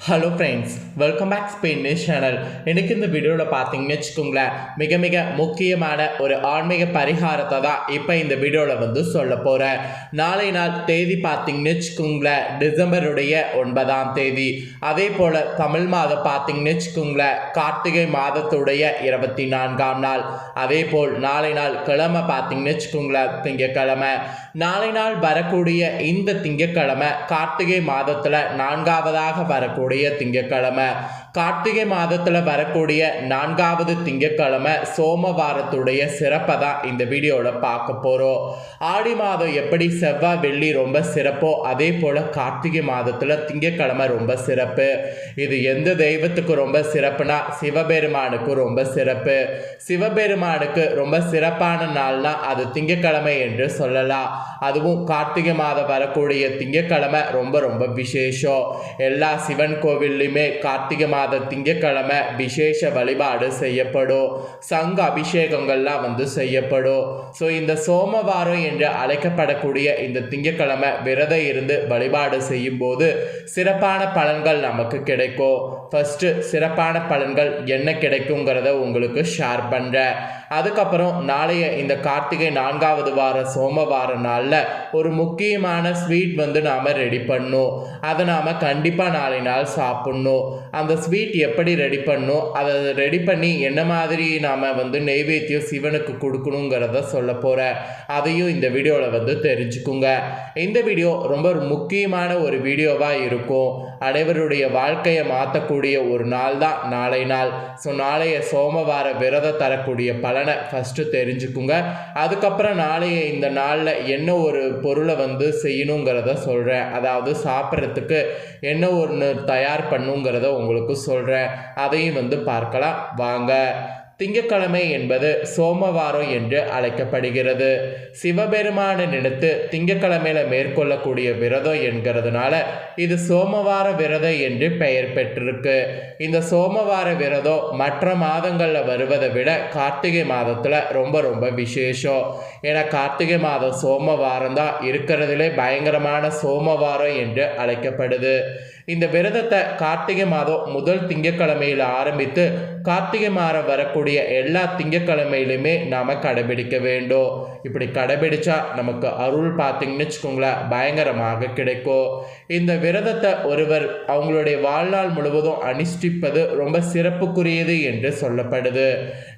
Hello friends welcome back Spain news channel எனக்கு இந்த வீடியோவில் பார்த்தீங்கன்னு வச்சுக்கோங்களேன் மிக மிக முக்கியமான ஒரு ஆன்மீக பரிகாரத்தை தான் இப்போ இந்த வீடியோவில் வந்து சொல்ல போகிறேன் நாளை நாள் தேதி பார்த்தீங்கன்னு வச்சுக்கோங்களேன் டிசம்பருடைய ஒன்பதாம் தேதி. அதே போல் தமிழ் மாதம் பார்த்தீங்கன்னு வச்சுக்கோங்களேன் கார்த்திகை மாதத்துடைய இருபத்தி நான்காம் நாள். அதே போல் நாளை நாள் கிழமை பார்த்தீங்கன்னு வச்சுக்கோங்களேன் திங்கக்கிழமை. நாளை நாள் வரக்கூடிய இந்த திங்கக்கிழமை கார்த்திகை மாதத்தில் நான்காவதாக வரக்கூடிய வரக்கூடிய திங்கக்கிழமை கார்த்திகை மாதத்தில் வரக்கூடிய நான்காவது திங்கக்கிழமை சோமவாரத்துடைய சிறப்பை தான் இந்த வீடியோவில் பார்க்க போகிறோம் ஆடி மாதம் எப்படி செவ்வாய் வெள்ளி ரொம்ப சிறப்போ அதே போல் கார்த்திகை மாதத்தில் திங்கக்கிழமை ரொம்ப சிறப்பு. இது எந்த தெய்வத்துக்கு ரொம்ப சிறப்புனா சிவபெருமானுக்கு ரொம்ப சிறப்பு. சிவபெருமானுக்கு ரொம்ப சிறப்பான நாள்னா அது திங்கக்கிழமை என்று சொல்லலாம். அதுவும் கார்த்திகை மாதம் வரக்கூடிய திங்கக்கிழமை ரொம்ப ரொம்ப விசேஷம். எல்லா சிவன் கோவில்லையுமே கார்த்திகை மாத திங்கக்கிழமை விசேஷ வழிபாடு செய்யப்படும். சங்க அபிஷேகங்கள்லாம் வந்து செய்யப்படும். ஸோ இந்த சோமவாரம் என்று அழைக்கப்படக்கூடிய இந்த திங்கக்கிழமை விரதம் இருந்து வழிபாடு செய்யும்போது சிறப்பான பலன்கள் நமக்கு கிடைக்கும். ஃபஸ்ட்டு சிறப்பான பலன்கள் என்ன கிடைக்குங்கிறத உங்களுக்கு ஷேர் பண்ணுறேன் அதுக்கப்புறம் நாளைய இந்த கார்த்திகை நான்காவது வார சோமவார நாளில் ஒரு முக்கியமான ஸ்வீட் வந்து நாம் ரெடி பண்ணும். அதை நாம் கண்டிப்பாக நாளை நாள் சாப்பிட்ணும். அந்த ஸ்வீட் எப்படி ரெடி பண்ணும் அதை ரெடி பண்ணி என்ன மாதிரி நாம் வந்து நெய்வேத்தியம் சிவனுக்கு கொடுக்கணுங்கிறத சொல்ல போகிறேன் அதையும் இந்த வீடியோவில் வந்து தெரிஞ்சுக்குங்க. இந்த வீடியோ ரொம்ப ஒரு முக்கியமான ஒரு வீடியோவாக இருக்கும். அனைவருடைய வாழ்க்கையை மாற்றக்கூடிய ஒரு நாள் தான் நாளை நாள். ஸோ நாளைய சோமவார விரதம் தரக்கூடிய பலனை ஃபஸ்ட்டு தெரிஞ்சுக்குங்க. அதுக்கப்புறம் நாளைய இந்த நாளில் என்ன ஒரு பொருளை வந்து செய்யணுங்கிறத சொல்கிறேன் அதாவது சாப்பிட்றதுக்கு என்ன ஒன்று தயார் பண்ணுங்கிறத உங்களுக்கு சொல்கிறேன் அதையும் வந்து பார்க்கலாம். வாங்க. திங்கட்கிழமை என்பது சோமவாரம் என்று அழைக்கப்படுகிறது. சிவபெருமானை நினைத்து திங்கக்கிழமையில மேற்கொள்ளக்கூடிய விரதம் என்கிறதுனால இது சோமவார விரதம் என்று பெயர் பெற்றிருக்கு. இந்த சோமவார விரதம் மற்ற மாதங்களில் வருவதை விட கார்த்திகை மாதத்தில் ரொம்ப ரொம்ப விசேஷம். ஏன்னா கார்த்திகை மாதம் சோமவாரம் தான் இருக்கிறதுலே பயங்கரமான சோமவாரம் என்று அழைக்கப்படுது. இந்த விரதத்தை கார்த்திகை மாதம் முதல் திங்கக்கிழமையில் ஆரம்பித்து கார்த்திகை மாதம் வரக்கூடிய எல்லா திங்கக்கிழமையிலுமே நாம் கடைபிடிக்க வேண்டும். இப்படி கடைபிடிச்சா நமக்கு அருள் பார்த்தீங்கன்னு வச்சுக்கோங்களேன் பயங்கரமாக கிடைக்கும். இந்த விரதத்தை ஒருவர் அவங்களுடைய வாழ்நாள் முழுவதும் அனுஷ்டிப்பது ரொம்ப சிறப்புக்குரியது என்று சொல்லப்படுது.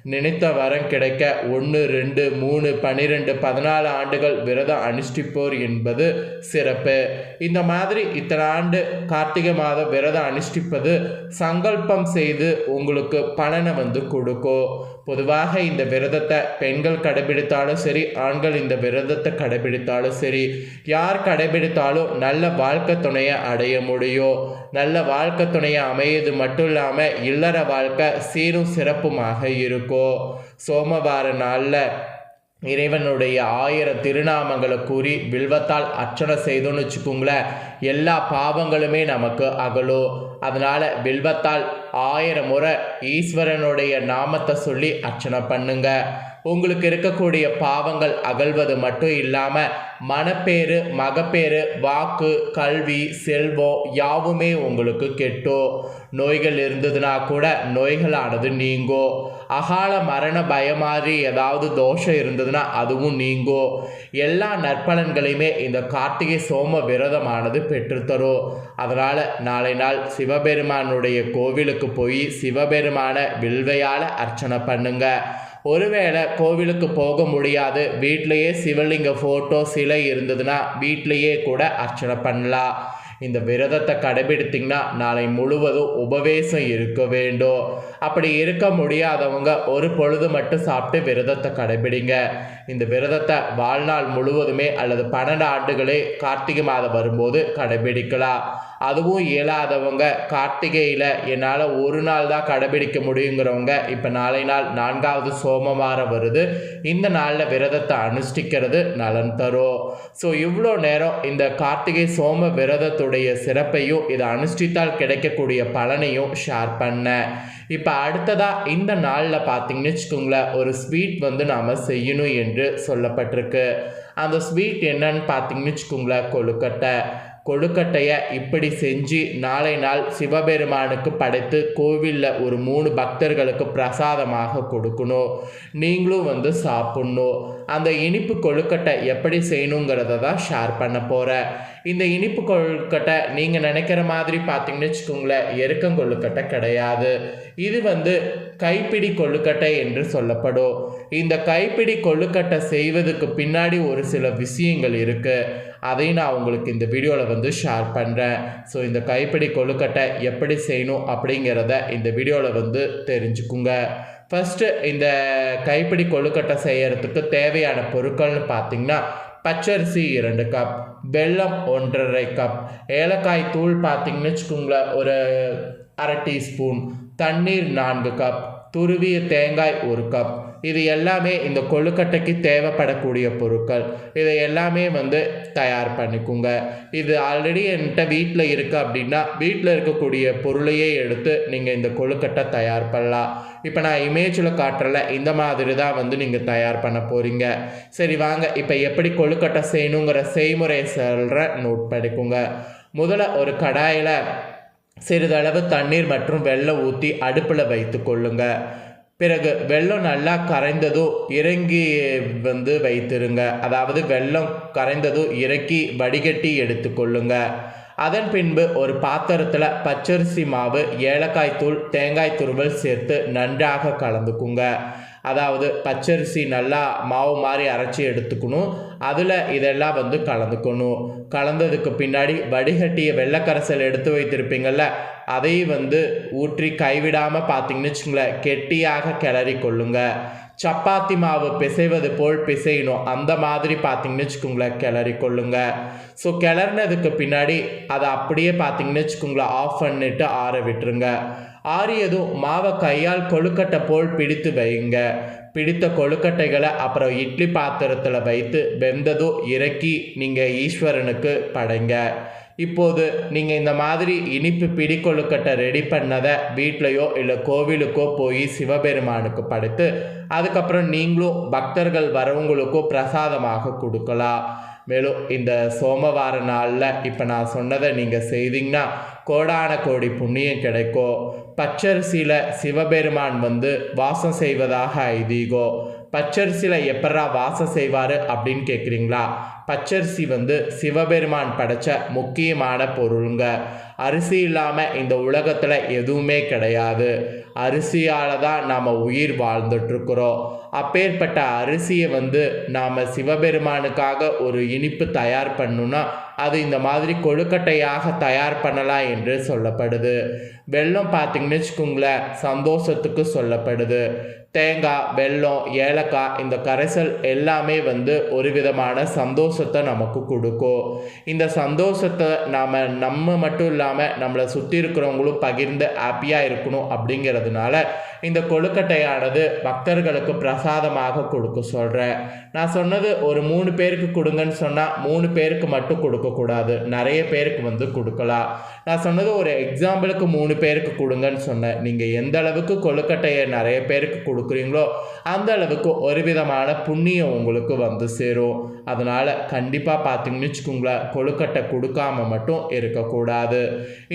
நினைத்த வரம் கிடைக்க ஒன்று ரெண்டு மூணு பன்னிரெண்டு பதினாலு ஆண்டுகள் விரதம் அனுஷ்டிப்போர் என்பது சிறப்பு. இந்த மாதிரி இத்தனை ஆண்டு கார்த்திகை கார்த்திகை மாதம் விரதம் அனுஷ்டிப்பது சங்கல்பம் செய்து உங்களுக்கு பலனை வந்து கொடுக்கும். பொதுவாக இந்த விரதத்தை பெண்கள் கடைபிடித்தாலும் சரி ஆண்கள் இந்த விரதத்தை கடைபிடித்தாலும் சரி யார் கடைபிடித்தாலும் நல்ல வாழ்க்கை துணையை அடைய முடியும். நல்ல வாழ்க்கை துணையை அமையது மட்டும் இல்லாமல் இல்லற வாழ்க்கை சீரும் சிறப்புமாக இருக்கும். சோமவார நாளில் இறைவனுடைய ஆயிரம் திருநாமங்களை கூறி வில்வத்தால் அர்ச்சனை செய்தோன்னு வச்சுக்கோங்களேன் எல்லா பாவங்களுமே நமக்கு அகலும். அதனால் வில்வத்தால் ஆயிரம் முறை ஈஸ்வரனுடைய நாமத்தை சொல்லி அர்ச்சனை பண்ணுங்க. உங்களுக்கு இருக்கக்கூடிய பாவங்கள் அகழ்வது மட்டும் இல்லாமல் மனப்பேறு மகப்பேறு வாக்கு கல்வி செல்வம் யாவுமே உங்களுக்கு கெட்டோ நோய்கள் இருந்ததுன்னா கூட நோய்களானது நீங்கோ. அகால மரண பயமாதிரி ஏதாவது தோஷம் இருந்ததுன்னா அதுவும் நீங்கோ. எல்லா நற்பலன்களையுமே இந்த கார்த்திகை சோம விரதமானது பெற்றுத்தரும் அதனால் நாளை நாள் சிவபெருமானுடைய கோவிலுக்கு போய் சிவபெருமான வில்வையால் அர்ச்சனை பண்ணுங்கள் ஒருவேளை கோவிலுக்கு போக முடியாது. வீட்டிலையே சிவலிங்க ஃபோட்டோ சிலை இருந்ததுன்னா வீட்டிலையே கூட அர்ச்சனை பண்ணலாம். இந்த விரதத்தை கடைபிடித்திங்கன்னா நாளை முழுவதும் உபவேசம் இருக்க வேண்டும். அப்படி இருக்க முடியாதவங்க ஒரு பொழுது மட்டும் சாப்பிட்டு விரதத்தை கடைபிடிங்க. இந்த விரதத்தை வாழ்நாள் முழுவதுமே அல்லது பன்னெண்டு ஆண்டுகளே கார்த்திகை மாதம் வரும்போது கடைபிடிக்கலாம். அதுவும் இயலாதவங்க. கார்த்திகையில் என்னால் ஒரு நாள் தான் கடைபிடிக்க முடியுங்கிறவங்க இப்போ நாளை நாள் நான்காவது சோமவாரம் வருது. இந்த நாளில் விரதத்தை அனுஷ்டிக்கிறது நலன் தரும் ஸோ இவ்வளோ நேரம் இந்த கார்த்திகை சோம விரதத்துடைய சிறப்பையும் இதை அனுஷ்டித்தால் கிடைக்கக்கூடிய பலனையும் ஷேர் பண்ணேன் இப்போ அடுத்ததாக இந்த நாளில் பார்த்தீங்கன்னு வச்சுக்கோங்களேன் ஒரு ஸ்வீட் வந்து நாம் செய்யணும் என்று சொல்லப்பட்டிருக்கு. அந்த ஸ்வீட் என்னன்னு பார்த்தீங்கன்னு வச்சுக்கோங்களேன் கொழுக்கட்டை. கொழுக்கட்டையை இப்படி செஞ்சு நாளை நாள் சிவபெருமானுக்கு படைத்து கோவிலில் ஒரு மூணு பக்தர்களுக்கு பிரசாதமாக கொடுக்கணும். நீங்களும் வந்து சாப்பிட்ணும். அந்த இனிப்பு கொழுக்கட்டை எப்படி செய்யணுங்கிறத தான் ஷேர் பண்ண போகிறேன் இந்த இனிப்பு கொழுக்கட்டை நீங்கள் நினைக்கிற மாதிரி பார்த்தீங்கன்னு வச்சுக்கோங்களேன் எருக்கம் கொழுக்கட்டை கிடையாது. இது வந்து கைப்பிடி கொழுக்கட்டை என்று சொல்லப்படும். இந்த கைப்பிடி கொழுக்கட்டை செய்வதுக்கு பின்னாடி ஒரு சில விஷயங்கள் இருக்குது அதையும் நான் உங்களுக்கு இந்த வீடியோவில் வந்து ஷேர் பண்ணுறேன் ஸோ இந்த கைப்பிடி கொழுக்கட்டை எப்படி செய்யணும் அப்படிங்கிறத இந்த வீடியோவில் வந்து தெரிஞ்சுக்குங்க. ஃபஸ்ட்டு இந்த கைப்பிடி கொழுக்கட்டை செய்யறதுக்கு தேவையான பொருட்கள்னு பார்த்தீங்கன்னா பச்சரிசி இரண்டு கப் வெல்லம் ஒன்றரை கப் ஏலக்காய் தூள் பார்த்தீங்கன்னு வச்சுக்கோங்களேன் ஒரு அரை டீஸ்பூன் தண்ணீர் நான்கு கப் துருவிய தேங்காய் ஒரு கப் இது எல்லாமே இந்த கொழுக்கட்டைக்கு தேவைப்படக்கூடிய பொருட்கள். இதை எல்லாமே வந்து தயார் பண்ணிக்குங்க. இது ஆல்ரெடி என்கிட்ட வீட்டில் இருக்குது அப்படின்னா வீட்டில் இருக்கக்கூடிய பொருளையே எடுத்து நீங்கள் இந்த கொழுக்கட்டை தயார் பண்ணலாம். இப்போ நான் இமேஜில் காட்டுறல இந்த மாதிரி தான் வந்து நீங்கள் தயார் பண்ண போகிறீங்க சரி வாங்க. இப்போ எப்படி கொழுக்கட்டை செய்யணுங்கிற செய்முறையை சொல்கிறேன் நோட் பண்ணிக்கோங்க. முதல்ல ஒரு கடாயில் சிறிதளவு தண்ணீர் மற்றும் வெள்ளம் ஊற்றி அடுப்பில் வைத்து கொள்ளுங்கள் பிறகு வெள்ளம் நல்லா கரைந்ததும் இறங்கி வந்து வைத்திருங்க. அதாவது வெள்ளம் கரைந்ததும் இறக்கி வடிகட்டி எடுத்துக்கொள்ளுங்க. அதன் பின்பு ஒரு பாத்திரத்தில் பச்சரிசி மாவு ஏலக்காய் தூள் தேங்காய் துருவல் சேர்த்து நன்றாக கலந்துக்குங்க. அதாவது பச்சரிசி நல்லா மாவு மாதிரி அரைச்சி எடுத்துக்கணும். அதில் இதெல்லாம் வந்து கலந்துக்கணும். கலந்ததுக்கு பின்னாடி வடிகட்டிய வெள்ளக்கரசல் எடுத்து வைத்திருப்பீங்கள்ல அதையும் வந்து ஊற்றி கைவிடாமல் பார்த்தீங்கன்னு வச்சுங்களேன் கெட்டியாக கிளறி கொள்ளுங்க. சப்பாத்தி மாவு பிசைவது போல் பிசையணும். அந்த மாதிரி பார்த்தீங்கன்னு வச்சுக்கோங்களேன் கிளறி கொள்ளுங்க. ஸோ கிளறினதுக்கு பின்னாடி அதை அப்படியே பார்த்தீங்கன்னு வச்சுக்கோங்களேன் ஆஃப் பண்ணிட்டு ஆற விட்டுருங்க. ஆறியதும் மாவை கையால் கொழுக்கட்டை போல் பிடித்து வைங்க. பிடித்த கொழுக்கட்டைகளை அப்புறம் இட்லி பாத்திரத்தில் வைத்து வெந்ததும் இறக்கி நீங்கள் ஈஸ்வரனுக்கு படைங்க. இப்போது நீங்கள் இந்த மாதிரி இனிப்பு பிடி கொழுக்கட்டை ரெடி பண்ணதை வீட்லேயோ இல்லை கோவிலுக்கோ போய் சிவபெருமானுக்கு படைத்து அதுக்கப்புறம் நீங்களும் பக்தர்கள் வரவங்களுக்கோ பிரசாதமாக கொடுக்கலாம். மேலும் இந்த சோமவார நாளில் இப்போ நான் சொன்னதை நீங்கள் செய்தீங்கன்னா கோடான கோடி புண்ணியம் கிடைக்கும். பச்சரிசியில் சிவபெருமான் வந்து வாசம் செய்வதாக ஐதீகோ. பச்சரிசியில் எப்படா வாசம் செய்வார் அப்படின்னு கேட்குறீங்களா பச்சரிசி வந்து சிவபெருமான் படைச்ச முக்கியமான பொருளுங்க. அரிசி இல்லாமல் இந்த உலகத்தில் எதுவுமே கிடையாது. அரிசியால் தான் நாம் உயிர் வாழ்ந்துட்டுருக்குறோம். அப்பேற்பட்ட அரிசியை வந்து நாம் சிவபெருமானுக்காக ஒரு இனிப்பு தயார் பண்ணுன்னா அது இந்த மாதிரி கொழுக்கட்டையாக தயார் பண்ணலாம் என்று சொல்லப்படுது. வெள்ளம் பார்த்தீங்கன்னு வச்சுக்கோங்களேன் சந்தோஷத்துக்கு சொல்லப்படுது. தேங்காய் வெல்லம் ஏலக்காய் இந்த கரைசல் எல்லாமே வந்து ஒரு விதமான சந்தோஷத்தை நமக்கு கொடுக்கும். இந்த சந்தோஷத்தை நாம் நம்ம மட்டும் இல்லாமல் நம்மளை சுற்றி இருக்கிறவங்களும் பகிர்ந்து ஹாப்பியாக இருக்கணும் அப்படிங்கிறதுனால இந்த கொழுக்கட்டையானது பக்தர்களுக்கு பிரசாதமாக கொடுக்க சொல்கிறேன் நான் சொன்னது ஒரு மூணு பேருக்கு கொடுங்கன்னு சொன்னால் மூணு பேருக்கு மட்டும் கொடுக்கக்கூடாது நிறைய பேருக்கு வந்து கொடுக்கலாம். நான் சொன்னது ஒரு எக்ஸாம்பிளுக்கு மூணு பேருக்கு கொடுங்கன்னு சொன்னேன். நீங்கள் எந்த அளவுக்கு கொழுக்கட்டையை நிறைய பேருக்கு கொடு கொடுக்குறீங்களோ அந்த அளவுக்கு ஒரு விதமான புண்ணியம் உங்களுக்கு வந்து சேரும். அதனால் கண்டிப்பாக பார்த்தீங்கன்னு வச்சுக்கோங்களேன் கொழுக்கட்டை கொடுக்காம மட்டும் இருக்கக்கூடாது.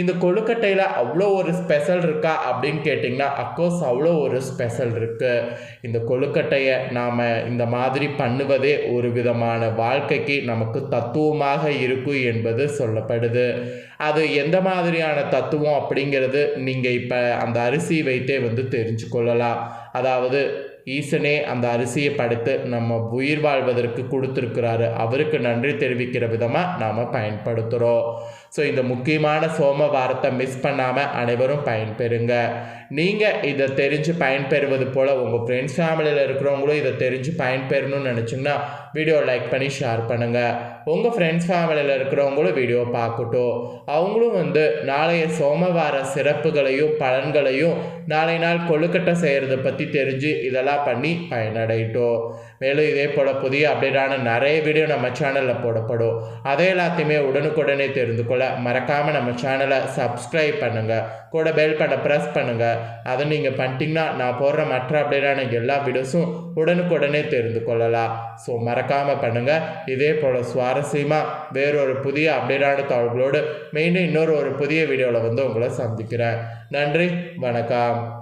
இந்த கொழுக்கட்டையில் அவ்வளோ ஒரு ஸ்பெஷல் இருக்கா அப்படின்னு கேட்டிங்கன்னா அக்கோர்ஸ் அவ்வளோ ஒரு ஸ்பெஷல் இருக்குது இந்த கொழுக்கட்டையை நாம் இந்த மாதிரி பண்ணுவதே ஒரு விதமான வாழ்க்கைக்கு நமக்கு தத்துவமாக இருக்கும் என்பது சொல்லப்படுது. அது எந்த மாதிரியான தத்துவம் அப்படிங்கிறது நீங்கள் இப்போ அந்த அரிசி வைத்தே வந்து தெரிஞ்சு கொள்ளலாம் அதாவது ஈசனே அந்த அரிசியை படைத்து நம்ம உயிர் வாழ்வதற்கு கொடுத்துருக்கிறாரு. அவருக்கு நன்றி தெரிவிக்கிற விதமாக நாம் பயன்படுத்துகிறோம் ஸோ இந்த முக்கியமான சோம வாரத்தை மிஸ் பண்ணாமல் அனைவரும் பயன்பெறுங்க. நீங்கள் இதை தெரிஞ்சு பயன்பெறுவது போல் உங்கள் ஃப்ரெண்ட்ஸ் ஃபேமிலியில் இருக்கிறவங்களும் இதை தெரிஞ்சு பயன்பெறணும்னு நினச்சிங்கன்னா வீடியோ லைக் பண்ணி ஷேர் பண்ணுங்கள் உங்கள் ஃப்ரெண்ட்ஸ் ஃபேமிலியில் இருக்கிறவங்களும் வீடியோ பார்க்கட்டும். அவங்களும் வந்து நாளைய சோமவார சிறப்புகளையும் பலன்களையும் நாளை நாள் கொழுக்கட்டை செய்கிறத பற்றி தெரிஞ்சு இதெல்லாம் பண்ணி பயனடையட்டும். மேலும் இதே போல் புதிய அப்டேட்டான நிறைய வீடியோ நம்ம சேனலில் போடப்படும். அதை எல்லாத்தையுமே உடனுக்குடனே தெரிந்து கொள்ள போல் மறக்காமல் நம்ம சேனலை சப்ஸ்கிரைப் பண்ணுங்கள் கூட பெல் பண்ண ப்ரெஸ் பண்ணுங்கள் அதை நீங்கள் பண்ணிட்டீங்கன்னா நான் போடுற மற்ற அப்டேட்டான எல்லா வீடியோஸும் உடனுக்குடனே தெரிந்து கொள்ளலாம். ஸோ மறக்காமல் பண்ணுங்கள் இதே போல் சுவாரஸ்யமாக வேறொரு புதிய அப்டேட்டான தகவல்களோடு மீண்டும் இன்னொரு ஒரு புதிய வீடியோவில் வந்து உங்களை சந்திக்கிறேன். நன்றி. வணக்கம்.